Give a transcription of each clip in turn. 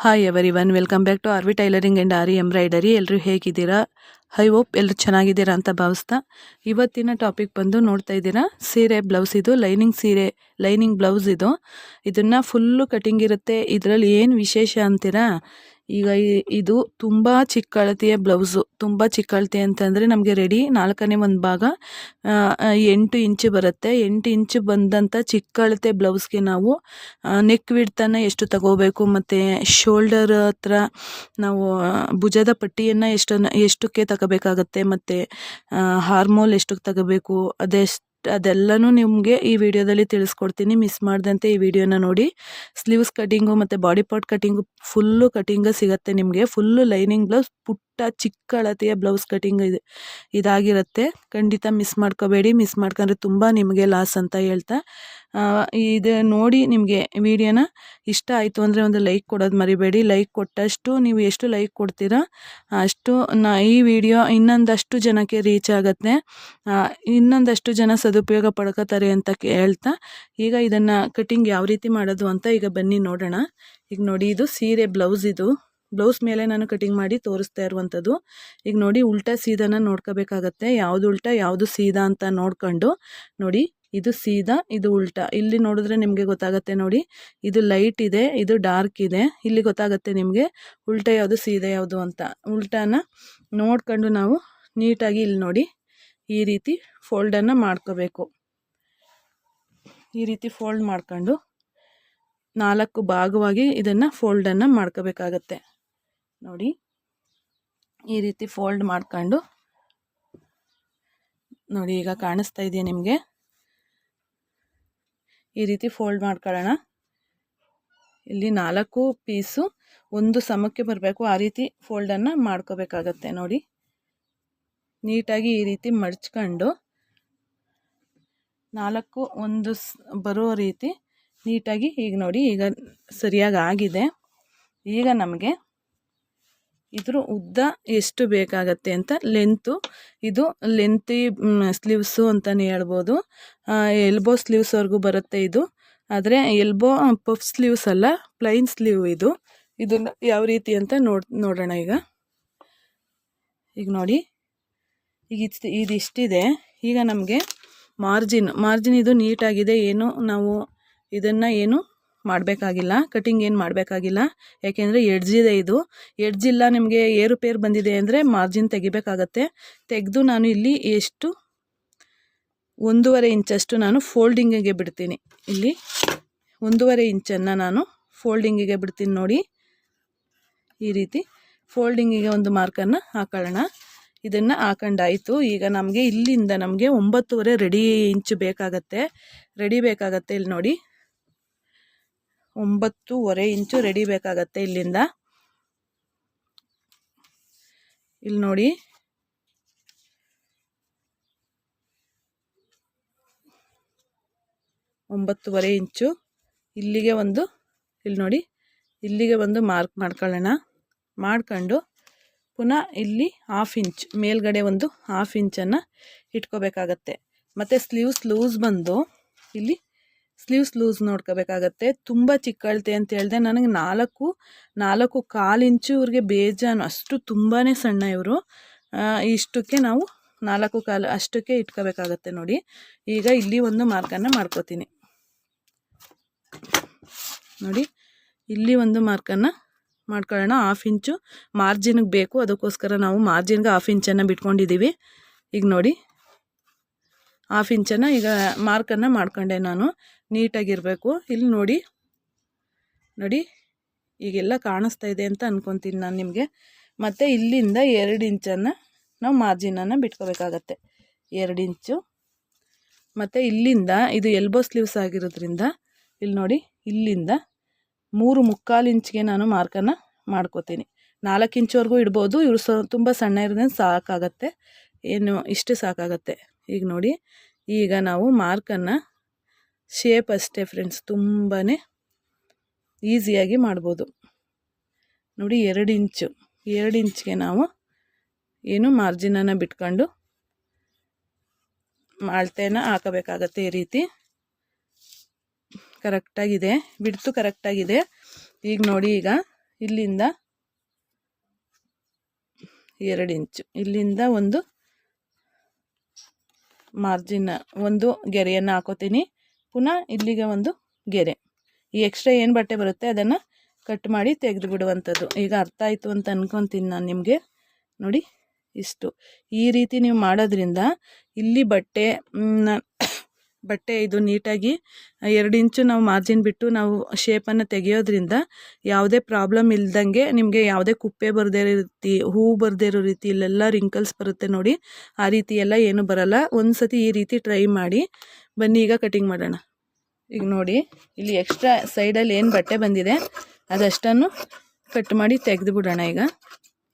Hi everyone welcome back to RV tailoring and aari embroidery ಎಲ್ಲರೂ ಹೇಗಿದ್ದೀರಾ? High hope ಎಲ್ಲರೂ ಚೆನ್ನಾಗಿದ್ದೀರಾ ಅಂತ ಭಾವಿಸ್ತಾ. ಇವತ್ತಿನ ಟಾಪಿಕ್ ಬಂದು ನೋಡ್ತಾ ಇದ್ದೀರಾ? ಸೀರೆ ಬ್ಲೌಸ್ ಇದು ಲೈನಿಂಗ್ ಸೀರೆ ಲೈನಿಂಗ್ ಬ್ಲೌಸ್ ಇದು. ಇದನ್ನು ಫುಲ್ಲು ಕಟಿಂಗ್ ಇರುತ್ತೆ. ಇದರಲ್ಲಿ ಏನು ವಿಶೇಷ ಅಂತೀರಾ? ಈಗ ಇದು ತುಂಬ ಚಿಕ್ಕ ಅಳತೆಯ ಬ್ಲೌಸು. ತುಂಬ ಚಿಕ್ಕ ಅಳತೆ ಅಂತಂದರೆ ನಮಗೆ ರೆಡಿ ನಾಲ್ಕನೇ ಒಂದು ಭಾಗ ಎಂಟು ಇಂಚು ಬರುತ್ತೆ. ಎಂಟು ಇಂಚು ಬಂದಂಥ ಚಿಕ್ಕ ಅಳತೆ ಬ್ಲೌಸ್ಗೆ ನಾವು ನೆಕ್ ವಿಡ್ತನ್ನು ಎಷ್ಟು ತಗೋಬೇಕು ಮತ್ತು ಶೋಲ್ಡರ್ ಹತ್ರ ನಾವು ಭುಜದ ಪಟ್ಟಿಯನ್ನು ಎಷ್ಟು ಎಷ್ಟಕ್ಕೆ ತಗೋಬೇಕಾಗತ್ತೆ ಮತ್ತು ಹಾರ್ಮೋಲ್ ಎಷ್ಟಕ್ಕೆ ತಗೋಬೇಕು, ಅದೆಷ್ಟು ಅದೆಲ್ಲನೂ ನಿಮಗೆ ಈ ವಿಡಿಯೋದಲ್ಲಿ ತಿಳಿಸ್ಕೊಡ್ತೀನಿ. ಮಿಸ್ ಮಾಡ್ದಂತೆ ಈ ವಿಡಿಯೋನ ನೋಡಿ. ಸ್ಲೀವ್ಸ್ ಕಟಿಂಗು ಮತ್ತು body part cutting full cutting ಸಿಗುತ್ತೆ ನಿಮಗೆ. ಫುಲ್ಲು ಲೈನಿಂಗ್ ಬ್ಲೌಸ್ ಪುಟ್ಟ ಚಿಕ್ಕ ಅಳತೆಯ ಬ್ಲೌಸ್ ಕಟಿಂಗ್ ಇದೆ. ಇದಾಗಿರುತ್ತೆ. ಖಂಡಿತ ಮಿಸ್ ಮಾಡ್ಕೋಬೇಡಿ. ಮಿಸ್ ಮಾಡ್ಕೊಂಡ್ರೆ ತುಂಬ ನಿಮಗೆ ಲಾಸ್ ಅಂತ ಹೇಳ್ತಾ. ಇದು ನೋಡಿ ನಿಮಗೆ ವಿಡಿಯೋನ ಇಷ್ಟ ಆಯಿತು ಅಂದರೆ ಒಂದು ಲೈಕ್ ಕೊಡೋದು ಮರಿಬೇಡಿ. ಲೈಕ್ ಕೊಟ್ಟಷ್ಟು ನೀವು ಎಷ್ಟು ಲೈಕ್ ಕೊಡ್ತೀರಾ, ಅಷ್ಟು ಈ ವಿಡಿಯೋ ಇನ್ನೊಂದಷ್ಟು ಜನಕ್ಕೆ ರೀಚ್ ಆಗುತ್ತೆ. ಇನ್ನೊಂದಷ್ಟು ಜನ ಸದುಪಯೋಗ ಪಡ್ಕೋತಾರೆ ಅಂತ ಹೇಳ್ತಾ ಈಗ ಇದನ್ನು ಕಟಿಂಗ್ ಯಾವ ರೀತಿ ಮಾಡೋದು ಅಂತ ಈಗ ಬನ್ನಿ ನೋಡೋಣ. ಈಗ ನೋಡಿ, ಇದು ಸೀರೆ ಬ್ಲೌಸ್ ಇದು. ಬ್ಲೌಸ್ ಮೇಲೆ ನಾನು ಕಟಿಂಗ್ ಮಾಡಿ ತೋರಿಸ್ತಾ ಇರುವಂಥದ್ದು. ಈಗ ನೋಡಿ ಉಲ್ಟಾ ಸೀದಾನ ನೋಡ್ಕೋಬೇಕಾಗತ್ತೆ. ಯಾವುದು ಉಲ್ಟಾ, ಯಾವುದು ಸೀದಾ ಅಂತ ನೋಡ್ಕೊಂಡು ನೋಡಿ, ಇದು ಸೀದಾ, ಇದು ಉಲ್ಟಾ. ಇಲ್ಲಿ ನೋಡಿದ್ರೆ ನಿಮಗೆ ಗೊತ್ತಾಗುತ್ತೆ ನೋಡಿ, ಇದು ಲೈಟ್ ಇದೆ, ಇದು ಡಾರ್ಕ್ ಇದೆ. ಇಲ್ಲಿ ಗೊತ್ತಾಗುತ್ತೆ ನಿಮಗೆ ಉಲ್ಟಾ ಯಾವುದು, ಸೀದಾ ಯಾವುದು ಅಂತ. ಉಲ್ಟಾನ ನೋಡ್ಕೊಂಡು ನಾವು ನೀಟಾಗಿ ಇಲ್ಲಿ ನೋಡಿ ಈ ರೀತಿ ಫೋಲ್ಡನ್ನು ಮಾಡ್ಕೋಬೇಕು. ಈ ರೀತಿ ಫೋಲ್ಡ್ ಮಾಡ್ಕೊಂಡು ನಾಲ್ಕು ಭಾಗವಾಗಿ ಇದನ್ನು ಫೋಲ್ಡನ್ನು ಮಾಡ್ಕೋಬೇಕಾಗತ್ತೆ. ನೋಡಿ ಈ ರೀತಿ ಫೋಲ್ಡ್ ಮಾಡ್ಕೊಂಡು ನೋಡಿ ಈಗ ಕಾಣಿಸ್ತಾ ಇದೆಯಾ ನಿಮಗೆ? ಈ ರೀತಿ ಫೋಲ್ಡ್ ಮಾಡ್ಕೊಳ್ಳೋಣ. ಇಲ್ಲಿ ನಾಲ್ಕು ಪೀಸು ಒಂದು ಸಮಕ್ಕೆ ಬರಬೇಕು. ಆ ರೀತಿ ಫೋಲ್ಡನ್ನು ಮಾಡ್ಕೋಬೇಕಾಗತ್ತೆ ನೋಡಿ. ನೀಟಾಗಿ ಈ ರೀತಿ ಮಡ್ಚ್ಕೊಂಡು ನಾಲ್ಕು ಒಂದು ಬರೋ ರೀತಿ ನೀಟಾಗಿ ಈಗ ನೋಡಿ ಈಗ ಸರಿಯಾಗಿ ಆಗಿದೆ. ಈಗ ನಮಗೆ ಇದ್ರ ಉದ್ದ ಎಷ್ಟು ಬೇಕಾಗತ್ತೆ ಅಂತ ಲೆಂತು ಇದು ಲೆಂತಿ ಸ್ಲೀವ್ಸು ಅಂತಲೇ ಹೇಳ್ಬೋದು. ಎಲ್ಬೋ ಸ್ಲೀವ್ಸ್ವರೆಗೂ ಬರುತ್ತೆ ಇದು. ಆದರೆ ಎಲ್ಬೋ ಪಫ್ ಸ್ಲೀವ್ಸ್ ಅಲ್ಲ ಪ್ಲೈನ್ ಸ್ಲೀವ್ ಇದು. ಇದನ್ನು ಯಾವ ರೀತಿ ಅಂತ ನೋಡ್, ನೋಡೋಣ ಈಗ. ಈಗ ನೋಡಿ. ಈಗ ಇಷ್ಟು ಇದಿಷ್ಟಿದೆ ಈಗ ನಮಗೆ ಮಾರ್ಜಿನ್ ಮಾರ್ಜಿನ್ ಇದು ನೀಟಾಗಿದೆ, ಏನು ನಾವು ಇದನ್ನು ಏನು ಮಾಡಬೇಕಾಗಿಲ್ಲ ಕಟಿಂಗ್ ಏನು ಮಾಡಬೇಕಾಗಿಲ್ಲ. ಯಾಕೆಂದರೆ ಎಡ್ಜಿದೆ ಇದು ಎಡ್ಜಿಲ್ಲ ನಿಮಗೆ ಏರುಪೇರು ಬಂದಿದೆ ಅಂದರೆ ಮಾರ್ಜಿನ್ ತೆಗಿಬೇಕಾಗತ್ತೆ. ತೆಗೆದು ನಾನು ಇಲ್ಲಿ ಎಷ್ಟು? ಒಂದೂವರೆ ಇಂಚಷ್ಟು ನಾನು ಫೋಲ್ಡಿಂಗಿಗೆ ಬಿಡ್ತೀನಿ. ಇಲ್ಲಿ ಒಂದೂವರೆ ಇಂಚನ್ನು ನಾನು ಫೋಲ್ಡಿಂಗಿಗೆ ಬಿಡ್ತೀನಿ ನೋಡಿ. ಈ ರೀತಿ ಫೋಲ್ಡಿಂಗಿಗೆ ಒಂದು ಮಾರ್ಕನ್ನು ಹಾಕೊಳ್ಳೋಣ. ಇದನ್ನು ಹಾಕೊಂಡಾಯಿತು. ಈಗ ನಮಗೆ ಇಲ್ಲಿಂದ ನಮಗೆ ಒಂಬತ್ತುವರೆ ರೆಡಿ ಇಂಚು ಬೇಕಾಗತ್ತೆ. ರೆಡಿ ಬೇಕಾಗತ್ತೆ ಇಲ್ಲಿ ನೋಡಿ. ಒಂಬತ್ತೂವರೆ ಇಂಚು ರೆಡಿ ಬೇಕಾಗತ್ತೆ ಇಲ್ಲಿಂದ. ಇಲ್ಲಿ ನೋಡಿ. ಒಂಬತ್ತುವರೆ ಇಂಚು. ಇಲ್ಲಿಗೆ ಒಂದು ಇಲ್ಲಿ ನೋಡಿ. ಇಲ್ಲಿಗೆ ಒಂದು ಮಾರ್ಕ್ ಮಾಡ್ಕೊಳ್ಳೋಣ. ಮಾಡ್ಕೊಂಡು ಪುನಃ ಇಲ್ಲಿ ಹಾಫ್ ಇಂಚ್ ಮೇಲ್ಗಡೆ ಒಂದು ಹಾಫ್ ಇಂಚನ್ನು ಇಟ್ಕೋಬೇಕಾಗತ್ತೆ. ಮತ್ತು ಸ್ಲೀವ್ಸ್ ಲೂಸ್ ಬಂದು ಇಲ್ಲಿ ಸ್ಲೀವ್ಸ್ ಲೂಸ್ ನೋಡ್ಕೋಬೇಕಾಗತ್ತೆ. ತುಂಬ ಚಿಕ್ಕಳ್ತೆ ಅಂತ ಹೇಳಿದೆ, ನನಗೆ ನಾಲ್ಕು ನಾಲ್ಕು ಕಾಲು ಇಂಚು ಇವ್ರಿಗೆ ಬೇಜಾನು. ಅಷ್ಟು ತುಂಬಾ ಸಣ್ಣ ಇವರು. ಇಷ್ಟಕ್ಕೆ ನಾವು ನಾಲ್ಕು ಕಾಲು ಅಷ್ಟಕ್ಕೆ ಇಟ್ಕೋಬೇಕಾಗತ್ತೆ ನೋಡಿ. ಈಗ ಇಲ್ಲಿ ಒಂದು ಮಾರ್ಕನ್ನು ಮಾಡ್ಕೋತೀನಿ. ನೋಡಿ, ಇಲ್ಲಿ ಒಂದು ಮಾರ್ಕನ್ನು ಮಾಡ್ಕೊಳ್ಳೋಣ. ಹಾಫ್ ಇಂಚು ಮಾರ್ಜಿನ್ಗೆ ಬೇಕು. ಅದಕ್ಕೋಸ್ಕರ ನಾವು ಮಾರ್ಜಿನ್ಗೆ ಹಾಫ್ ಇಂಚನ್ನು ಬಿಟ್ಕೊಂಡಿದ್ದೀವಿ. ಈಗ ನೋಡಿ ಹಾಫ್ ಇಂಚನ್ನು ಈಗ ಮಾರ್ಕನ್ನು ಮಾಡ್ಕೊಂಡೆ ನಾನು. ನೀಟಾಗಿರಬೇಕು. ಇಲ್ಲಿ ನೋಡಿ. ನೋಡಿ, ಈಗೆಲ್ಲ ಕಾಣಿಸ್ತಾ ಇದೆ ಅಂತ ಅಂದ್ಕೊತೀನಿ ನಾನು ನಿಮಗೆ. ಮತ್ತು ಇಲ್ಲಿಂದ ಎರಡು ಇಂಚನ್ನು ನಾವು ಮಾರ್ಜಿನನ್ನು ಬಿಟ್ಕೋಬೇಕಾಗತ್ತೆ. ಎರಡು ಇಂಚು ಮತ್ತು ಇಲ್ಲಿಂದ, ಇದು ಎಲ್ಬೋ ಸ್ಲೀವ್ಸ್ ಆಗಿರೋದ್ರಿಂದ, ಇಲ್ಲಿ ನೋಡಿ, ಇಲ್ಲಿಂದ ಮೂರು ಮುಕ್ಕಾಲು ಇಂಚ್ಗೆ ನಾನು ಮಾರ್ಕನ್ನು ಮಾಡ್ಕೋತೀನಿ. ನಾಲ್ಕು ಇಂಚುವರೆಗೂ ಇಡ್ಬೋದು. ಇವರು ಸ, ತುಂಬ ಸಣ್ಣ ಇರೋದ್ರಿಂದ ಸಾಕಾಗತ್ತೆ. ಏನು, ಇಷ್ಟು ಸಾಕಾಗತ್ತೆ. ಈಗ ನೋಡಿ ಈಗ ನಾವು ಮಾರ್ಕನ್ನು ಶೇಪ್ ಅಷ್ಟೇ ಫ್ರೆಂಡ್ಸ್ ತುಂಬಾ ಈಸಿಯಾಗಿ ಮಾಡ್ಬೋದು. ನೋಡಿ ಎರಡು ಇಂಚು, ಎರಡು ಇಂಚ್ಗೆ ನಾವು ಏನು ಮಾರ್ಜಿನನ್ನು ಬಿಟ್ಕೊಂಡು ಅಳತೆನ ಹಾಕಬೇಕಾಗತ್ತೆ ಈ ರೀತಿ. ಕರೆಕ್ಟಾಗಿದೆ, ಬಿಡ್ತು ಕರೆಕ್ಟಾಗಿದೆ. ಈಗ ನೋಡಿ ಈಗ ಇಲ್ಲಿಂದ ಎರಡು ಇಂಚು, ಇಲ್ಲಿಂದ ಒಂದು ಮಾರ್ಜಿನ್ ಒಂದು ಗೆರೆಯನ್ನು ಹಾಕೋತೀನಿ. ಪುನಃ ಇಲ್ಲಿಗೆ ಒಂದು ಗೆರೆ. ಈ ಎಕ್ಸ್ಟ್ರಾ ಏನು ಬಟ್ಟೆ ಬರುತ್ತೆ ಅದನ್ನು ಕಟ್ ಮಾಡಿ ತೆಗೆದು ಬಿಡುವಂಥದ್ದು ಈಗ ಅರ್ಥ ಆಯಿತು ಅಂತ ಅನ್ಕೊತೀನಿ ನಾನು ನಿಮಗೆ. ನೋಡಿ ಇಷ್ಟು. ಈ ರೀತಿ ನೀವು ಮಾಡೋದ್ರಿಂದ ಇಲ್ಲಿ ಬಟ್ಟೆ ಬಟ್ಟೆ ಇದು ನೀಟಾಗಿ ಎರಡು ಇಂಚು ನಾವು ಮಾರ್ಜಿನ್ ಬಿಟ್ಟು ನಾವು ಶೇಪನ್ನು ತೆಗೆಯೋದ್ರಿಂದ ಯಾವುದೇ ಪ್ರಾಬ್ಲಮ್ ಇಲ್ದಂಗೆ ನಿಮಗೆ ಯಾವುದೇ ಕುಪ್ಪೆ ಬರದೇ ಇರೋ ರೀತಿ ಹೂವು ಬರದೇ ಇರೋ ರೀತಿ ಇಲ್ಲೆಲ್ಲ ರಿಂಕಲ್ಸ್ ಬರುತ್ತೆ ನೋಡಿ, ಆ ರೀತಿ ಎಲ್ಲ ಏನು ಬರಲ್ಲ. ಒಂದು ಸತಿ ಈ ರೀತಿ ಟ್ರೈ ಮಾಡಿ, ಬನ್ನಿ ಈಗ ಕಟಿಂಗ್ ಮಾಡೋಣ. ಈಗ ನೋಡಿ, ಇಲ್ಲಿ ಎಕ್ಸ್ಟ್ರಾ ಸೈಡಲ್ಲಿ ಏನು ಬಟ್ಟೆ ಬಂದಿದೆ, ಅದಷ್ಟನ್ನು ಕಟ್ ಮಾಡಿ ತೆಗೆದು ಬಿಡೋಣ ಈಗ.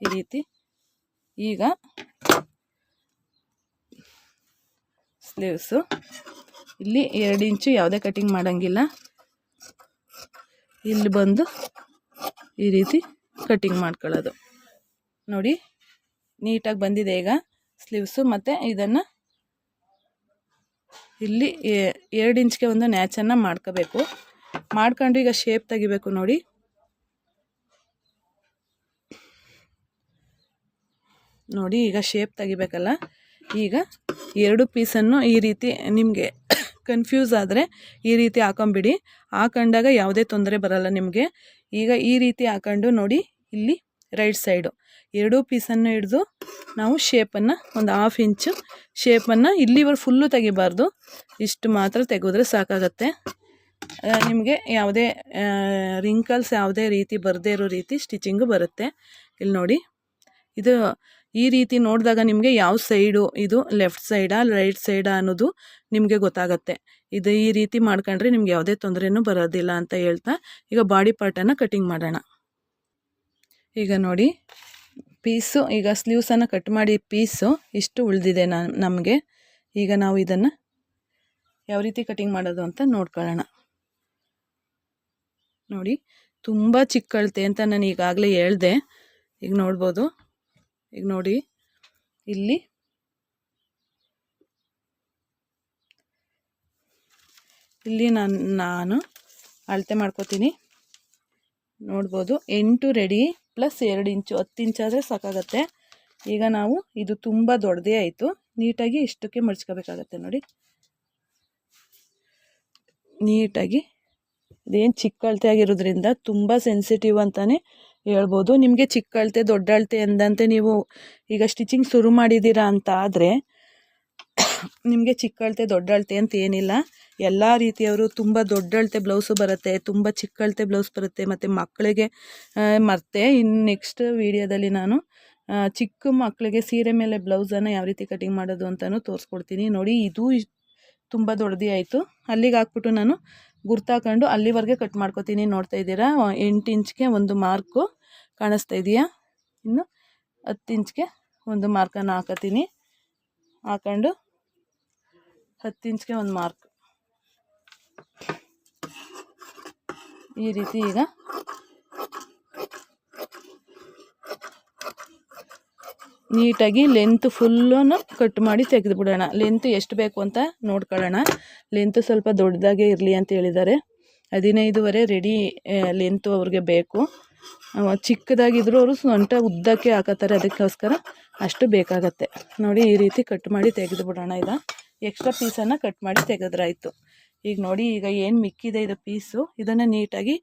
ಈ ರೀತಿ. ಈಗ ಸ್ಲೀವ್ಸು ಇಲ್ಲಿ ಎರಡು ಇಂಚು ಯಾವುದೇ ಕಟಿಂಗ್ ಮಾಡೋಂಗಿಲ್ಲ. ಇಲ್ಲಿ ಬಂದು ಈ ರೀತಿ ಕಟಿಂಗ್ ಮಾಡ್ಕೊಳ್ಳೋದು. ನೋಡಿ, ನೀಟಾಗಿ ಬಂದಿದೆ ಈಗ ಸ್ಲೀವ್ಸು ಮತ್ತು ಇದನ್ನು ಇಲ್ಲಿ ಎರಡು ಇಂಚ್ಗೆ ಒಂದು ನ್ಯಾಚನ್ನು ಮಾಡ್ಕೋಬೇಕು. ಮಾಡ್ಕೊಂಡು ಈಗ ಶೇಪ್ ತೆಗಿಬೇಕು ನೋಡಿ. ನೋಡಿ, ಈಗ ಶೇಪ್ ತೆಗಿಬೇಕಲ್ಲ. ಈಗ ಎರಡು ಪೀಸನ್ನು ಈ ರೀತಿ ನಿಮಗೆ ಕನ್ಫ್ಯೂಸ್ ಆದರೆ ಈ ರೀತಿ ಹಾಕೊಂಬಿಡಿ. ಹಾಕೊಂಡಾಗ ಯಾವುದೇ ತೊಂದರೆ ಬರಲ್ಲ ನಿಮಗೆ. ಈಗ ಈ ರೀತಿ ಹಾಕೊಂಡು ನೋಡಿ ಇಲ್ಲಿ ರೈಟ್ ಸೈಡು. ಎರಡೂ ಪೀಸನ್ನು ಹಿಡಿದು ನಾವು ಶೇಪನ್ನು ಒಂದು ಹಾಫ್ ಇಂಚು ಶೇಪನ್ನು ಇಲ್ಲಿವರೆಗೆ ಫುಲ್ಲು ತೆಗಿಬಾರ್ದು. ಇಷ್ಟು ಮಾತ್ರ ತೆಗೆದ್ರೆ ಸಾಕಾಗತ್ತೆ. ನಿಮಗೆ ಯಾವುದೇ ರಿಂಕಲ್ಸ್ ಯಾವುದೇ ರೀತಿ ಬರದೇ ಇರೋ ರೀತಿ ಸ್ಟಿಚಿಂಗು ಬರುತ್ತೆ. ಇಲ್ಲಿ ನೋಡಿ. ಇದು ಈ ರೀತಿ ನೋಡಿದಾಗ ನಿಮಗೆ ಯಾವ ಸೈಡು ಇದು ಲೆಫ್ಟ್ ಸೈಡಾ, ರೈಟ್ ಸೈಡಾ ಅನ್ನೋದು ನಿಮಗೆ ಗೊತ್ತಾಗತ್ತೆ. ಇದು ಈ ರೀತಿ ಮಾಡ್ಕೊಂಡ್ರೆ ನಿಮ್ಗೆ ಯಾವುದೇ ತೊಂದರೆನೂ ಬರೋದಿಲ್ಲ ಅಂತ ಹೇಳ್ತಾ, ಈಗ ಬಾಡಿ ಪಾರ್ಟನ್ನು ಕಟಿಂಗ್ ಮಾಡೋಣ. ಈಗ ನೋಡಿ, ಪೀಸು, ಈಗ ಸ್ಲೀವ್ಸನ್ನು ಕಟ್ ಮಾಡಿ ಪೀಸು ಇಷ್ಟು ಉಳಿದಿದೆ ನಮಗೆ. ಈಗ ನಾವು ಇದನ್ನು ಯಾವ ರೀತಿ ಕಟಿಂಗ್ ಮಾಡೋದು ಅಂತ ನೋಡ್ಕೊಳ್ಳೋಣ. ನೋಡಿ, ತುಂಬ ಚಿಕ್ಕಳತೆ ಅಂತ ನಾನು ಈಗಾಗಲೇ ಹೇಳ್ದೆ. ಈಗ ನೋಡ್ಬೋದು. ಈಗ ನೋಡಿ. ಇಲ್ಲಿ ಇಲ್ಲಿ ನಾನು ನಾನು ಅಳತೆ ಮಾಡ್ಕೋತೀನಿ. ನೋಡ್ಬೋದು, ಎಂಟು ರೆಡಿ ಪ್ಲಸ್ ಎರಡು ಇಂಚು, ಹತ್ತು ಇಂಚಾದರೆ ಸಾಕಾಗತ್ತೆ. ಈಗ ನಾವು ಇದು ತುಂಬ ದೊಡ್ಡದೇ ಆಯಿತು. ನೀಟಾಗಿ ಇಷ್ಟಕ್ಕೆ ಮಡ್ಚ್ಕೋಬೇಕಾಗತ್ತೆ ನೋಡಿ. ನೀಟಾಗಿ. ಇದೇನು ಚಿಕ್ಕ ಅಳತೆ ಆಗಿರೋದ್ರಿಂದ ತುಂಬ ಸೆನ್ಸಿಟಿವ್ ಅಂತಲೇ ಹೇಳ್ಬೋದು. ನಿಮಗೆ ಚಿಕ್ಕ ಅಳತೆ, ದೊಡ್ಡ ಅಳತೆ ಎಂದಂತೆ ನೀವು ಈಗ ಸ್ಟಿಚಿಂಗ್ ಶುರು ಮಾಡಿದ್ದೀರಾ ಅಂತ ಆದರೆ, ನಿಮಗೆ ಚಿಕ್ಕ ಅಳತೆ, ದೊಡ್ಡ ಅಳತೆ ಅಂತ ಏನಿಲ್ಲ. ಎಲ್ಲ ರೀತಿಯವರು ತುಂಬ ದೊಡ್ಡ ಅಳತೆ ಬ್ಲೌಸು ಬರುತ್ತೆ, ತುಂಬ ಚಿಕ್ಕ ಅಳತೆ ಬ್ಲೌಸ್ ಬರುತ್ತೆ, ಮತ್ತು ಮಕ್ಕಳಿಗೆ ಮರ್ತೆ ಇನ್ನು ನೆಕ್ಸ್ಟ್ ವೀಡಿಯೋದಲ್ಲಿ ನಾನು ಚಿಕ್ಕ ಮಕ್ಕಳಿಗೆ ಸೀರೆ ಮೇಲೆ ಬ್ಲೌಸನ್ನು ಯಾವ ರೀತಿ ಕಟಿಂಗ್ ಮಾಡೋದು ಅಂತಲೂ ತೋರಿಸ್ಕೊಡ್ತೀನಿ. ನೋಡಿ, ಇದು ತುಂಬ ದೊಡ್ಡದೇ ಆಯಿತು. ಅಲ್ಲಿಗೆ ಹಾಕ್ಬಿಟ್ಟು ನಾನು ಗುರ್ತಾಕೊಂಡು ಅಲ್ಲಿವರೆಗೆ ಕಟ್ ಮಾಡ್ಕೊತೀನಿ. ನೋಡ್ತಾ ಇದ್ದೀರಾ? ಎಂಟು ಇಂಚ್ಗೆ ಒಂದು ಮಾರ್ಕು ಕಾಣಿಸ್ತಾ ಇದೆಯಾ? ಇನ್ನು ಹತ್ತು ಇಂಚ್ಗೆ ಒಂದು ಮಾರ್ಕನ್ನು ಹಾಕೋತೀನಿ. ಹಾಕೊಂಡು ಹತ್ತು ಇಂಚ್ಗೆ ಒಂದು ಮಾರ್ಕ್ ಈ ರೀತಿ ಈಗ ನೀಟಾಗಿ ಲೆಂತ್ ಫುಲ್ಲನ್ನು ಕಟ್ ಮಾಡಿ ತೆಗೆದು ಬಿಡೋಣ ಲೆಂತ್ ಎಷ್ಟು ಬೇಕು ಅಂತ ನೋಡ್ಕೊಳ್ಳೋಣ. ಲೆಂತ್ ಸ್ವಲ್ಪ ದೊಡ್ಡದಾಗೆ ಇರಲಿ ಅಂತ ಹೇಳಿದ್ದಾರೆ. ಹದಿನೈದುವರೆ ರೆಡಿ ಲೆಂತು ಅವ್ರಿಗೆ ಬೇಕು. ಚಿಕ್ಕದಾಗಿದ್ದರೂ ಅವರು ಸೊಂಟ ಉದ್ದಕ್ಕೆ ಹಾಕತ್ತಾರೆ, ಅದಕ್ಕೋಸ್ಕರ ಅಷ್ಟು ಬೇಕಾಗತ್ತೆ. ನೋಡಿ ಈ ರೀತಿ ಕಟ್ ಮಾಡಿ ತೆಗೆದು ಬಿಡೋಣ ಈಗ ಎಕ್ಸ್ಟ್ರಾ ಪೀಸನ್ನು ಕಟ್ ಮಾಡಿ ತೆಗೆದ್ರಾಯಿತು. ಈಗ ನೋಡಿ, ಈಗ ಏನು ಮಿಕ್ಕಿದೆ ಇದು ಪೀಸು ಇದನ್ನು ನೀಟಾಗಿ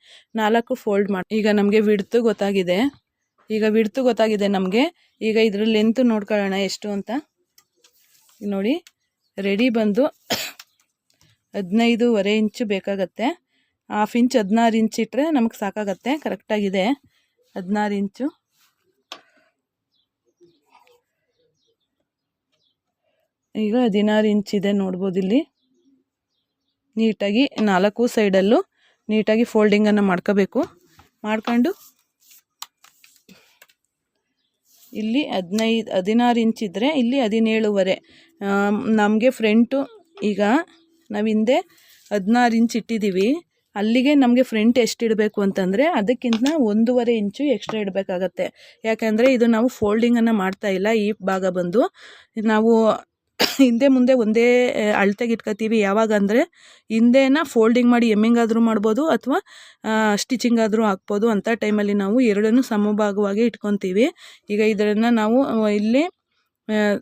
ನಾಲ್ಕು ಫೋಲ್ಡ್ ಮಾಡಿ ಈಗ ನಮಗೆ ವಿಡ್ತು ಗೊತ್ತಾಗಿದೆ. ಈಗ ಬಿಡ್ತು ಗೊತ್ತಾಗಿದೆ ನಮಗೆ. ಈಗ ಇದ್ರ ಲೆಂತ್ ನೋಡ್ಕೊಳ್ಳೋಣ ಎಷ್ಟು ಅಂತ. ನೋಡಿ ರೆಡಿ ಬಂದು ಹದಿನೈದೂವರೆ ಇಂಚು ಬೇಕಾಗತ್ತೆ. ಹಾಫ್ ಇಂಚ್ ಹದಿನಾರು ಇಂಚ್ ಇಟ್ಟರೆ ನಮಗೆ ಸಾಕಾಗತ್ತೆ. ಕರೆಕ್ಟಾಗಿದೆ ಹದಿನಾರು ಇಂಚು ಈಗ ಹದಿನಾರು ಇದೆ ನೋಡ್ಬೋದು ಇಲ್ಲಿ. ನೀಟಾಗಿ ನಾಲ್ಕು ಸೈಡಲ್ಲೂ ನೀಟಾಗಿ ಫೋಲ್ಡಿಂಗನ್ನು ಮಾಡ್ಕೋಬೇಕು. ಮಾಡ್ಕೊಂಡು ಇಲ್ಲಿ ಹದಿನೈದು, ಹದಿನಾರು ಇಂಚ್ ಇದ್ದರೆ ಇಲ್ಲಿ ಹದಿನೇಳುವರೆ. ನಮಗೆ ಫ್ರಂಟು ಈಗ ನಾವು ಹಿಂದೆ ಹದಿನಾರು ಇಂಚ್ ಇಟ್ಟಿದ್ದೀವಿ ಅಲ್ಲಿಗೆ ನಮಗೆ ಫ್ರಂಟ್ ಎಷ್ಟು ಇಡಬೇಕು ಅಂತಂದರೆ ಅದಕ್ಕಿಂತ ಒಂದೂವರೆ ಇಂಚು ಎಕ್ಸ್ಟ್ರಾ ಇಡಬೇಕಾಗತ್ತೆ. ಯಾಕೆಂದರೆ ಇದು ನಾವು ಫೋಲ್ಡಿಂಗನ್ನು ಮಾಡ್ತಾ ಇಲ್ಲ, ಈ ಭಾಗ ಬಂದು. ನಾವು ಹಿಂದೆ ಮುಂದೆ ಒಂದೇ ಅಳತೆಗೆ ಇಟ್ಕೊತೀವಿ. ಯಾವಾಗ ಅಂದರೆ ಹಿಂದೆನ ಫೋಲ್ಡಿಂಗ್ ಮಾಡಿ ಎಮ್ಮಿಂಗ್ ಆದರೂ ಮಾಡ್ಬೋದು ಅಥವಾ ಸ್ಟಿಚಿಂಗ್ ಆದರೂ ಹಾಕ್ಬೋದು ಅಂಥ ಟೈಮಲ್ಲಿ ನಾವು ಎರಡನ್ನು ಸಮಭಾಗವಾಗಿ ಇಟ್ಕೊತೀವಿ. ಈಗ ಇದನ್ನು ನಾವು ಇಲ್ಲಿ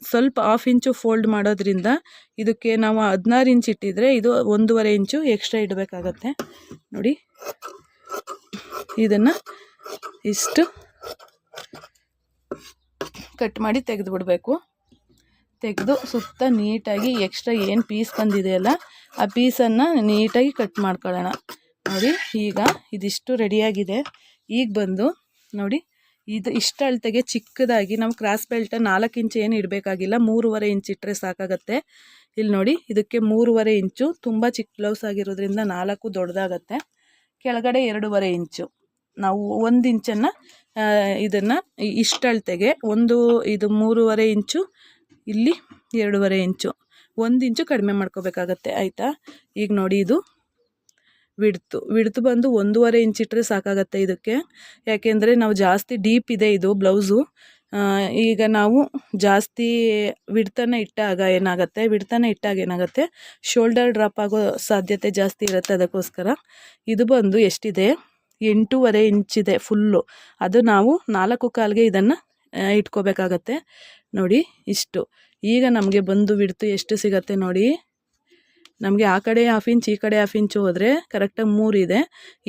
ಸ್ವಲ್ಪ ಹಾಫ್ ಇಂಚು ಫೋಲ್ಡ್ ಮಾಡೋದ್ರಿಂದ ಇದಕ್ಕೆ ನಾವು ಹದಿನಾರು ಇಂಚ್ ಇಟ್ಟಿದ್ರೆ ಇದು ಒಂದೂವರೆ ಇಂಚು ಎಕ್ಸ್ಟ್ರಾ ಇಡಬೇಕಾಗತ್ತೆ. ನೋಡಿ. ಇದನ್ನು ಇಷ್ಟು ಕಟ್ ಮಾಡಿ ತೆಗೆದು ಬಿಡಬೇಕು ತೆಗೆದು ಸುತ್ತ ನೀಟಾಗಿ ಎಕ್ಸ್ಟ್ರಾ ಏನು ಪೀಸ್ ಬಂದಿದೆಯಲ್ಲ ಆ ಪೀಸನ್ನು ನೀಟಾಗಿ ಕಟ್ ಮಾಡ್ಕೊಳ್ಳೋಣ. ನೋಡಿ, ಈಗ ಇದಿಷ್ಟು ರೆಡಿಯಾಗಿದೆ ಈಗ ಬಂದು ನೋಡಿ, ಇದು ಇಷ್ಟು ಅಳತೆಗೆ ಚಿಕ್ಕದಾಗಿ ನಾವು ಕ್ರಾಸ್ ಬೆಲ್ಟ ನಾಲ್ಕು ಇಂಚು ಏನು ಇಡಬೇಕಾಗಿಲ್ಲ, ಮೂರುವರೆ ಇಂಚ್ ಇಟ್ಟರೆ ಸಾಕಾಗತ್ತೆ. ಇಲ್ಲಿ ನೋಡಿ, ಇದಕ್ಕೆ ಮೂರುವರೆ ಇಂಚು, ತುಂಬ ಚಿಕ್ಕ ಬ್ಲೌಸ್ ಆಗಿರೋದ್ರಿಂದ ನಾಲ್ಕು ದೊಡ್ಡದಾಗತ್ತೆ. ಕೆಳಗಡೆ ಎರಡೂವರೆ ಇಂಚು. ನಾವು ಒಂದು ಇಂಚನ್ನು ಇದನ್ನು ಇಷ್ಟು ಅಳತೆಗೆ ಒಂದು, ಇದು ಮೂರುವರೆ ಇಂಚು ಇಲ್ಲಿ ಎರಡೂವರೆ ಇಂಚು. ಒಂದು ಇಂಚು ಕಡಿಮೆ ಮಾಡ್ಕೋಬೇಕಾಗತ್ತೆ, ಆಯಿತಾ? ಈಗ ನೋಡಿ ಇದು ವಿಡ್ತು. ವಿಡ್ತು ಬಂದು ಒಂದೂವರೆ ಇಂಚ್ ಇಟ್ಟರೆ ಸಾಕಾಗತ್ತೆ ಇದಕ್ಕೆ. ಯಾಕೆಂದರೆ ನಾವು ಜಾಸ್ತಿ ಡೀಪ್ ಇದೆ ಇದು ಬ್ಲೌಸು. ಈಗ ನಾವು ಜಾಸ್ತಿ ವಿಡ್ತನ ಇಟ್ಟಾಗ ಏನಾಗುತ್ತೆ? ವಿಡ್ತನ ಇಟ್ಟಾಗ ಏನಾಗುತ್ತೆ? ಶೋಲ್ಡರ್ ಡ್ರಾಪ್ ಆಗೋ ಸಾಧ್ಯತೆ ಜಾಸ್ತಿ ಇರುತ್ತೆ ಅದಕ್ಕೋಸ್ಕರ. ಇದು ಬಂದು ಎಷ್ಟಿದೆ? ಎಂಟೂವರೆ ಇಂಚಿದೆ ಫುಲ್ಲು. ಅದು ನಾವು ನಾಲ್ಕು ಕಾಲಿಗೆ ಇದನ್ನು ಇಟ್ಕೋಬೇಕಾಗತ್ತೆ. ನೋಡಿ ಇಷ್ಟು. ಈಗ ನಮಗೆ ಬಂದು ಬಿಡ್ತು ಎಷ್ಟು ಸಿಗತ್ತೆ ನೋಡಿ. ನಮಗೆ ಆ ಕಡೆ ಹಾಫ್ ಇಂಚ್ ಈ ಕಡೆ ಹಾಫ್ ಇಂಚು ಹೋದರೆ ಕರೆಕ್ಟಾಗಿ ಮೂರು ಇದೆ.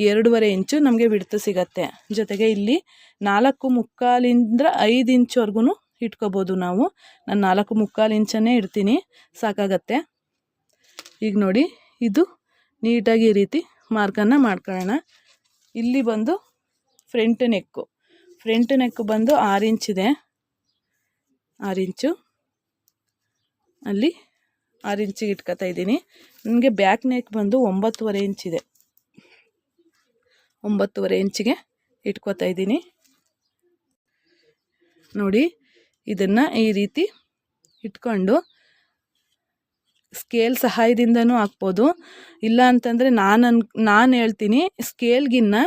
ಎರಡೂವರೆ ಇಂಚು ನಮಗೆ ಬಿಡ್ತು ಸಿಗತ್ತೆ. ಜೊತೆಗೆ ಇಲ್ಲಿ ನಾಲ್ಕು ಮುಕ್ಕಾಲಿಂದ ಐದು ಇಂಚ್ವರೆಗೂ ಇಟ್ಕೋಬೋದು ನಾವು. ನಾನು ನಾಲ್ಕು ಮುಕ್ಕಾಲು ಇಂಚನ್ನೇ ಇಡ್ತೀನಿ. ಸಾಕಾಗತ್ತೆ. ಈಗ ನೋಡಿ ಇದು ನೀಟಾಗಿ ಈ ರೀತಿ ಮಾರ್ಕನ್ನು ಮಾಡ್ಕೊಳ್ಳೋಣ. ಇಲ್ಲಿ ಬಂದು ಫ್ರಂಟ್ ನೆಕ್ಕು ಫ್ರಂಟ್ ನೆಕ್ ಬಂದು ಆರು ಇಂಚಿದೆ ಆರು ಇಂಚು. ಅಲ್ಲಿ ಆರು ಇಂಚಿಗೆ ಇಟ್ಕೊತಾ ಇದ್ದೀನಿ. ನನಗೆ ಬ್ಯಾಕ್ ನೆಕ್ ಬಂದು ಒಂಬತ್ತುವರೆ ಇಂಚಿದೆ ಒಂಬತ್ತುವರೆ ಇಂಚಿಗೆ ಇಟ್ಕೋತಾ ಇದ್ದೀನಿ. ನೋಡಿ, ಇದನ್ನು ಈ ರೀತಿ ಇಟ್ಕೊಂಡು ಸ್ಕೇಲ್ ಸಹಾಯದಿಂದನೂ ಹಾಕ್ಬೋದು. ಇಲ್ಲ ಅಂತಂದರೆ ನಾನು ಅನ್, ನಾನು ಹೇಳ್ತೀನಿ ಸ್ಕೇಲ್ಗಿನ್ನ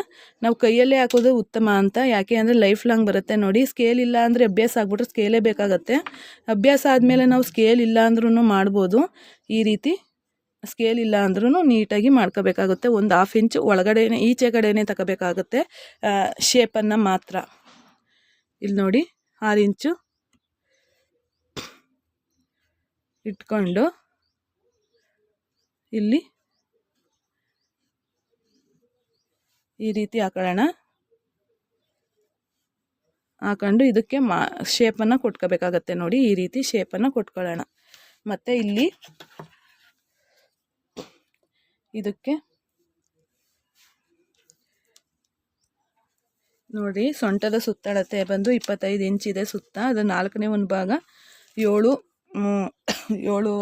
ನಾವು ಕೈಯಲ್ಲೇ ಹಾಕೋದು ಉತ್ತಮ ಅಂತ. ಯಾಕೆ ಅಂದರೆ ಲೈಫ್ ಲಾಂಗ್ ಬರುತ್ತೆ ನೋಡಿ. ಸ್ಕೇಲ್ ಇಲ್ಲ ಅಂದರೆ ಅಭ್ಯಾಸ ಆಗ್ಬಿಟ್ರೆ ಸ್ಕೇಲೇ ಬೇಕಾಗತ್ತೆ. ಅಭ್ಯಾಸ ಆದಮೇಲೆ ನಾವು ಸ್ಕೇಲ್ ಇಲ್ಲ ಅಂದ್ರೂ ಮಾಡ್ಬೋದು. ಈ ರೀತಿ ಸ್ಕೇಲ್ ಇಲ್ಲ ಅಂದ್ರೂ ನೀಟಾಗಿ ಮಾಡ್ಕೋಬೇಕಾಗುತ್ತೆ. ಒಂದು ಹಾಫ್ ಇಂಚ್ ಒಳಗಡೆ ಈಚೆ ಕಡೆಯೇ ತಗೋಬೇಕಾಗುತ್ತೆ ಶೇಪನ್ನು ಮಾತ್ರ. ಇಲ್ಲಿ ನೋಡಿ ಆರು ಇಂಚು ಇಟ್ಕೊಂಡು ಇಲ್ಲಿ ಈ ರೀತಿ ಹಾಕೊಳ್ಳೋಣ. ಹಾಕೊಂಡು ಇದಕ್ಕೆ ಮಾ ಶೇಪನ್ನು ಕೊಟ್ಕೋಬೇಕಾಗತ್ತೆ ನೋಡಿ, ಈ ರೀತಿ ಶೇಪನ್ನು ಕೊಟ್ಕೊಳ್ಳೋಣ. ಮತ್ತು ಇಲ್ಲಿ ಇದಕ್ಕೆ ನೋಡಿ, ಸೊಂಟದ ಸುತ್ತಳತೆ ಬಂದು ಇಪ್ಪತ್ತೈದು ಇಂಚಿದೆ ಸುತ್ತ. ಅದು ನಾಲ್ಕನೇ ಒಂದು ಭಾಗ ಏಳು ಏಳು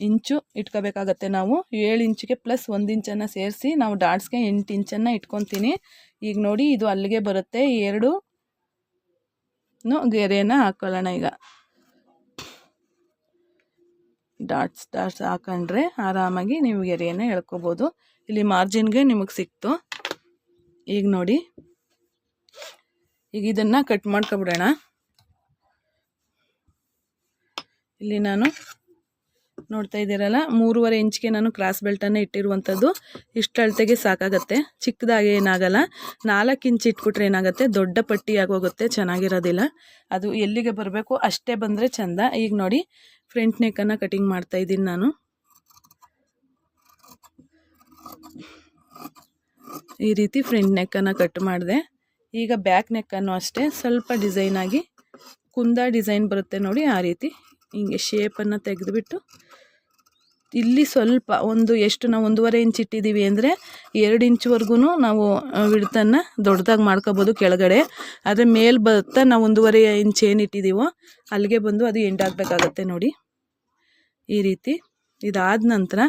ಇಂಚು ಇಟ್ಕೋಬೇಕಾಗತ್ತೆ ನಾವು. ಏಳು ಇಂಚಿಗೆ ಪ್ಲಸ್ ಒಂದು ಇಂಚನ್ನು ಸೇರಿಸಿ ನಾವು ಡಾಟ್ಸ್ಗೆ ಎಂಟು ಇಂಚನ್ನು ಇಟ್ಕೊತೀನಿ. ಈಗ ನೋಡಿ ಇದು ಅಲ್ಲಿಗೆ ಬರುತ್ತೆ. ಎರಡು ಗೆರೆಯನ್ನು ಹಾಕೊಳ್ಳೋಣ ಈಗ. ಡಾಟ್ಸ್ ಡಾಟ್ಸ್ ಹಾಕೊಂಡ್ರೆ ಆರಾಮಾಗಿ ನೀವು ಗೆರೆಯನ್ನು ಎಳ್ಕೋಬೋದು. ಇಲ್ಲಿ ಮಾರ್ಜಿನ್ಗೆ ನಿಮಗೆ ಸಿಕ್ತು. ಈಗ ನೋಡಿ. ಈಗ ಇದನ್ನು ಕಟ್ ಮಾಡ್ಕೊಬಿಡೋಣ. ಇಲ್ಲಿ ನಾನು ನೋಡ್ತಾ ಇದ್ದೀರಲ್ಲ, ಮೂರುವರೆ ಇಂಚ್ಗೆ ನಾನು ಕ್ರಾಸ್ ಬೆಲ್ಟನ್ನು ಇಟ್ಟಿರುವಂಥದ್ದು. ಇಷ್ಟು ಅಳತೆಗೆ ಸಾಕಾಗತ್ತೆ. ಚಿಕ್ಕದಾಗಿ ಏನಾಗಲ್ಲ. ನಾಲ್ಕು ಇಂಚ್ ಇಟ್ಬಿಟ್ರೆ ಏನಾಗುತ್ತೆ? ದೊಡ್ಡ ಪಟ್ಟಿ ಆಗೋಗುತ್ತೆ, ಚೆನ್ನಾಗಿರೋದಿಲ್ಲ. ಅದು ಎಲ್ಲಿಗೆ ಬರಬೇಕು? ಅಷ್ಟೇ ಬಂದರೆ ಚೆಂದ. ಈಗ ನೋಡಿ, ಫ್ರಂಟ್ ನೆಕ್ಕನ್ನು ಕಟಿಂಗ್ ಮಾಡ್ತಾ ಇದ್ದೀನಿ ನಾನು. ಈ ರೀತಿ ಫ್ರಂಟ್ ನೆಕ್ಕನ್ನು ಕಟ್ ಮಾಡಿದೆ. ಈಗ ಬ್ಯಾಕ್ ನೆಕ್ಕನ್ನು ಅಷ್ಟೇ. ಸ್ವಲ್ಪ ಡಿಸೈನಾಗಿ ಕುಂದ ಡಿಸೈನ್ ಬರುತ್ತೆ ನೋಡಿ ಆ ರೀತಿ. ಹಿಂಗೆ ಶೇಪನ್ನು ತೆಗೆದುಬಿಟ್ಟು ಇಲ್ಲಿ ಸ್ವಲ್ಪ ಒಂದು ಎಷ್ಟು ನಾವು ಒಂದೂವರೆ ಇಂಚ್ ಇಟ್ಟಿದ್ದೀವಿ ಅಂದರೆ ಎರಡು ಇಂಚ್ವರೆಗೂ ನಾವು ಹಿಡ್ತನ್ನು ದೊಡ್ಡದಾಗಿ ಮಾಡ್ಕೋಬೋದು ಕೆಳಗಡೆ. ಆದರೆ ಮೇಲೆ ಬರ್ತಾ ನಾವು ಒಂದೂವರೆ ಇಂಚ್ ಏನು ಇಟ್ಟಿದ್ದೀವೋ ಅಲ್ಲಿಗೆ ಬಂದು ಅದು ಎಂಡಾಗಬೇಕಾಗತ್ತೆ ನೋಡಿ. ಈ ರೀತಿ ಇದಾದ ನಂತರ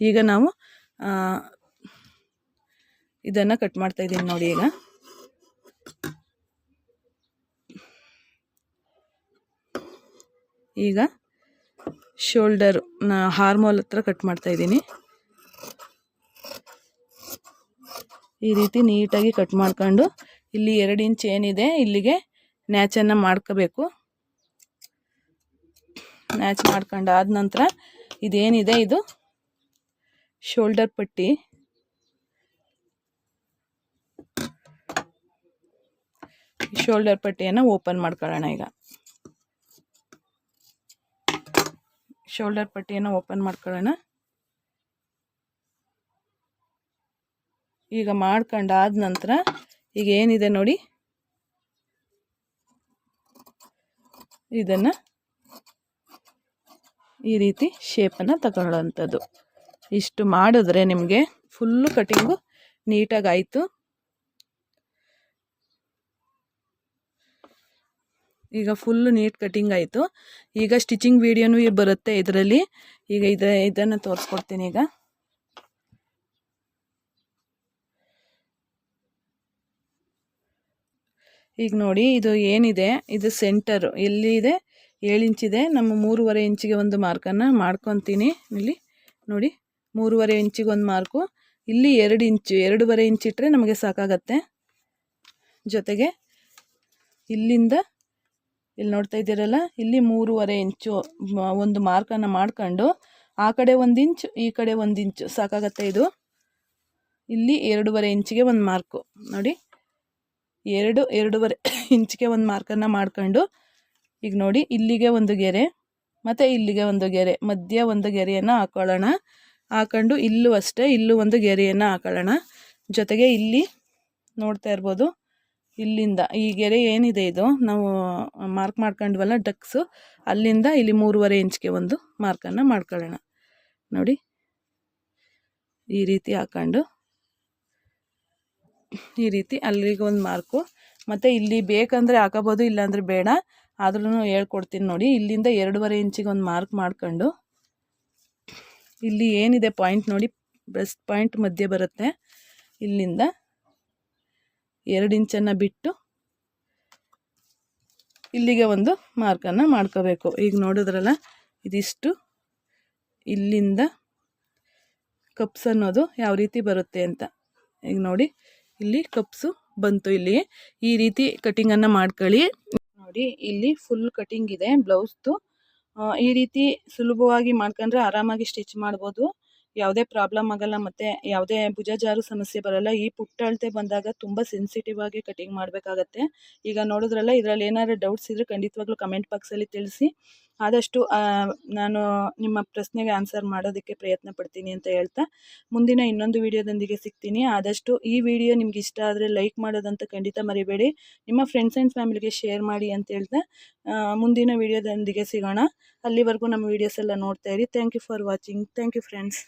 ಈಗ ನಾವು ಇದನ್ನು ಕಟ್ ಮಾಡ್ತಾ ಇದ್ದೀನಿ ನೋಡಿ ಈಗ. ಈಗ ಶೋಲ್ಡರ್ ಹಾರ್ಮೋಲ್ ಹತ್ರ ಕಟ್ ಮಾಡ್ತಾ ಇದ್ದೀನಿ. ಈ ರೀತಿ ನೀಟಾಗಿ ಕಟ್ ಮಾಡ್ಕೊಂಡು ಇಲ್ಲಿ ಎರಡು ಇಂಚ್ ಏನಿದೆ, ಇಲ್ಲಿಗೆ ನ್ಯಾಚನ್ನು ಮಾಡ್ಕೋಬೇಕು. ನ್ಯಾಚ್ ಮಾಡ್ಕೊಂಡು ಆದ ನಂತರ ಇದೇನಿದೆ, ಇದು ಶೋಲ್ಡರ್ ಪಟ್ಟಿ. ಶೋಲ್ಡರ್ ಪಟ್ಟಿಯನ್ನು ಓಪನ್ ಮಾಡ್ಕೊಳ್ಳೋಣ ಈಗ. ಶೋಲ್ಡರ್ ಪಟ್ಟಿಯನ್ನು ಓಪನ್ ಮಾಡ್ಕೊಳ್ಳೋಣ. ಈಗ ಮಾಡ್ಕೊಂಡಾದ ನಂತರ ಈಗ ಏನಿದೆ ನೋಡಿ. ಇದನ್ನು ಈ ರೀತಿ ಶೇಪನ್ನು ತಗೊಳ್ಳೋವಂಥದ್ದು. ಇಷ್ಟು ಮಾಡಿದ್ರೆ ನಿಮಗೆ ಫುಲ್ಲು ಕಟಿಂಗು ನೀಟಾಗಿ ಆಯಿತು ಈಗ ಫುಲ್ಲು ನೀಟ್ ಕಟಿಂಗ್ ಆಯಿತು. ಈಗ ಸ್ಟಿಚಿಂಗ್ ವಿಡಿಯೋನು ಬರುತ್ತೆ ಇದರಲ್ಲಿ. ಈಗ ಇದ, ಇದನ್ನು ತೋರಿಸ್ಕೊಡ್ತೀನಿ ಈಗ. ಈಗ ನೋಡಿ, ಇದು ಏನಿದೆ? ಇದು ಸೆಂಟರು ಎಲ್ಲಿದೆ ಏಳು ಇಂಚಿದೆ ನಮ್ಮ ಮೂರುವರೆ ಇಂಚಿಗೆ ಒಂದು ಮಾರ್ಕನ್ನು ಮಾಡ್ಕೊತೀನಿ. ಇಲ್ಲಿ ನೋಡಿ, ಮೂರುವರೆ ಇಂಚಿಗೆ ಒಂದು ಮಾರ್ಕು ಇಲ್ಲಿ ಎರಡು ಇಂಚು ಎರಡೂವರೆ ಇಂಚ್ ಇಟ್ಟರೆ ನಮಗೆ ಸಾಕಾಗತ್ತೆ. ಜೊತೆಗೆ ಇಲ್ಲಿಂದ ಇಲ್ಲಿ ನೋಡ್ತಾ ಇದ್ದೀರಲ್ಲ? ಇಲ್ಲಿ ಮೂರುವರೆ ಇಂಚು ಒಂದು ಮಾರ್ಕನ್ನು ಮಾಡ್ಕೊಂಡು, ಆ ಕಡೆ ಒಂದು ಇಂಚು, ಈ ಕಡೆ ಒಂದು ಇಂಚು, ಸಾಕಾಗತ್ತೆ ಇದು. ಇಲ್ಲಿ ಎರಡೂವರೆ ಇಂಚಿಗೆ ಒಂದು ಮಾರ್ಕು. ನೋಡಿ, ಎರಡು, ಎರಡೂವರೆ ಇಂಚಿಗೆ ಒಂದು ಮಾರ್ಕನ್ನು ಮಾಡ್ಕೊಂಡು, ಈಗ ನೋಡಿ, ಇಲ್ಲಿಗೆ ಒಂದು ಗೆರೆ, ಮತ್ತು ಇಲ್ಲಿಗೆ ಒಂದು ಗೆರೆ, ಮಧ್ಯ ಒಂದು ಗೆರೆಯನ್ನು ಹಾಕೊಳ್ಳೋಣ. ಹಾಕೊಂಡು ಇಲ್ಲೂ ಅಷ್ಟೇ, ಇಲ್ಲೂ ಒಂದು ಗೆರೆಯನ್ನು ಹಾಕೊಳ್ಳೋಣ. ಜೊತೆಗೆ ಇಲ್ಲಿ ನೋಡ್ತಾ ಇರ್ಬೋದು ಇಲ್ಲಿಂದ, ಈ ಗೆರೆ ಏನಿದೆ ಇದು? ನಾವು ಮಾರ್ಕ್ ಮಾಡ್ಕೊಂಡ್ವಲ್ಲ ಡಕ್ಸು ಅಲ್ಲಿಂದ ಇಲ್ಲಿ ಮೂರುವರೆ ಇಂಚ್ಗೆ ಒಂದು ಮಾರ್ಕನ್ನು ಮಾಡ್ಕೊಳ್ಳೋಣ. ನೋಡಿ, ಈ ರೀತಿ ಹಾಕೊಂಡು, ಈ ರೀತಿ ಅಲ್ಲಿಗೆ ಒಂದು ಮಾರ್ಕು ಮತ್ತು ಇಲ್ಲಿ ಬೇಕಂದರೆ ಹಾಕೋಬೋದು, ಇಲ್ಲಾಂದರೆ ಬೇಡ. ಆದ್ರೂ ಹೇಳ್ಕೊಡ್ತೀನಿ ನೋಡಿ, ಇಲ್ಲಿಂದ ಎರಡೂವರೆ ಇಂಚಿಗೆ ಒಂದು ಮಾರ್ಕ್ ಮಾಡ್ಕೊಂಡು, ಇಲ್ಲಿ ಏನಿದೆ ಪಾಯಿಂಟ್ ನೋಡಿ ಬ್ರೆಸ್ಟ್ ಪಾಯಿಂಟ್ ಮಧ್ಯೆ ಬರುತ್ತೆ. ಇಲ್ಲಿಂದ ಎರಡು ಇಂಚನ್ನು ಬಿಟ್ಟು ಇಲ್ಲಿಗೆ ಒಂದು ಮಾರ್ಕನ್ನು ಮಾಡ್ಕೋಬೇಕು. ಈಗ ನೋಡಿದ್ರಲ್ಲ, ಇದಿಷ್ಟು ಇಲ್ಲಿಂದ ಕಪ್ಸ್ ಅನ್ನೋದು ಯಾವ ರೀತಿ ಬರುತ್ತೆ ಅಂತ. ಈಗ ನೋಡಿ, ಇಲ್ಲಿ ಕಪ್ಸು ಬಂತು ಇಲ್ಲಿ ಈ ರೀತಿ ಕಟಿಂಗನ್ನು ಮಾಡ್ಕೊಳ್ಳಿ. ನೋಡಿ, ಇಲ್ಲಿ ಫುಲ್ ಕಟಿಂಗ್ ಇದೆ ಬ್ಲೌಸ್ದು ಈ ರೀತಿ ಸುಲಭವಾಗಿ ಮಾಡ್ಕೊಂಡ್ರೆ ಆರಾಮಾಗಿ ಸ್ಟಿಚ್ ಮಾಡ್ಬೋದು. ಯಾವುದೇ ಪ್ರಾಬ್ಲಮ್ ಆಗಲ್ಲ ಮತ್ತು ಯಾವುದೇ ಭುಜಜಾರು ಸಮಸ್ಯೆ ಬರಲ್ಲ. ಈ ಪುಟ್ಟ ಅಳತೆ ಬಂದಾಗ ತುಂಬ ಸೆನ್ಸಿಟಿವ್ ಆಗಿ ಕಟಿಂಗ್ ಮಾಡಬೇಕಾಗತ್ತೆ. ಈಗ ನೋಡಿದ್ರಲ್ಲ, ಇದರಲ್ಲಿ ಏನಾದ್ರು ಡೌಟ್ಸ್ ಇದ್ದರೆ ಖಂಡಿತವಾಗ್ಲೂ ಕಮೆಂಟ್ ಬಾಕ್ಸಲ್ಲಿ ತಿಳಿಸಿ. ಆದಷ್ಟು ನಾನು ನಿಮ್ಮ ಪ್ರಶ್ನೆಗೆ ಆನ್ಸರ್ ಮಾಡೋದಕ್ಕೆ ಪ್ರಯತ್ನ ಪಡ್ತೀನಿ ಅಂತ ಹೇಳ್ತಾ, ಮುಂದಿನ ಇನ್ನೊಂದು ವಿಡಿಯೋದೊಂದಿಗೆ ಸಿಗ್ತೀನಿ. ಆದಷ್ಟು ಈ ವಿಡಿಯೋ ನಿಮ್ಗೆ ಇಷ್ಟ ಆದರೆ ಲೈಕ್ ಮಾಡೋದಂತ ಖಂಡಿತ ಮರಿಬೇಡಿ. ನಿಮ್ಮ ಫ್ರೆಂಡ್ಸ್ ಆ್ಯಂಡ್ ಫ್ಯಾಮಿಲಿಗೆ ಶೇರ್ ಮಾಡಿ ಅಂತ ಹೇಳ್ತಾ ಮುಂದಿನ ವಿಡಿಯೋದೊಂದಿಗೆ ಸಿಗೋಣ. ಅಲ್ಲಿವರೆಗೂ ನಮ್ಮ ವಿಡಿಯೋಸ್ ಎಲ್ಲ ನೋಡ್ತಾ ಇರಿ. Thank you for watching thank you friends